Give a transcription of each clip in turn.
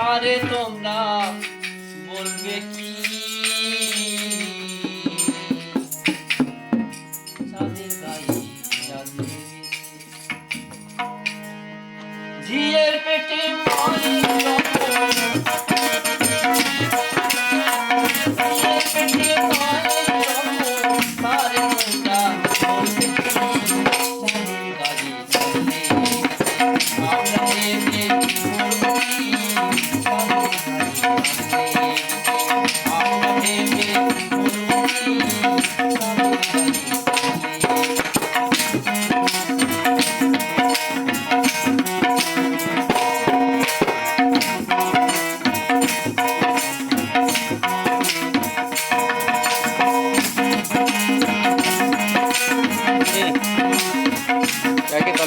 পারে তোমরা বলবে কি? ঝিয়ের পেটে মনে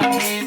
Sunday.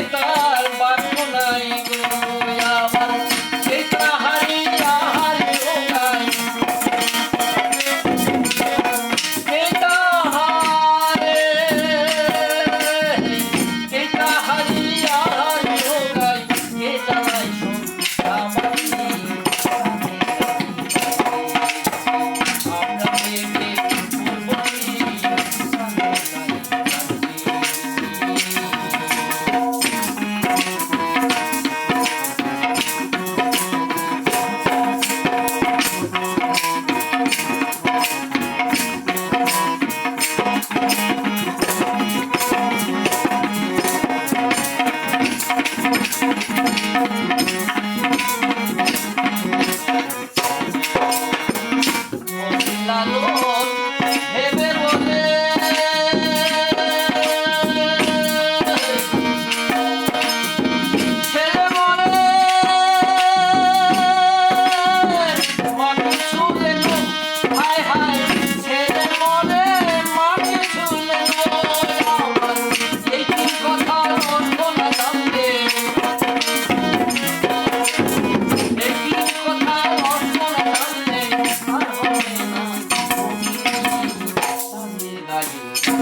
했다.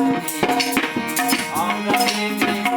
I'm running.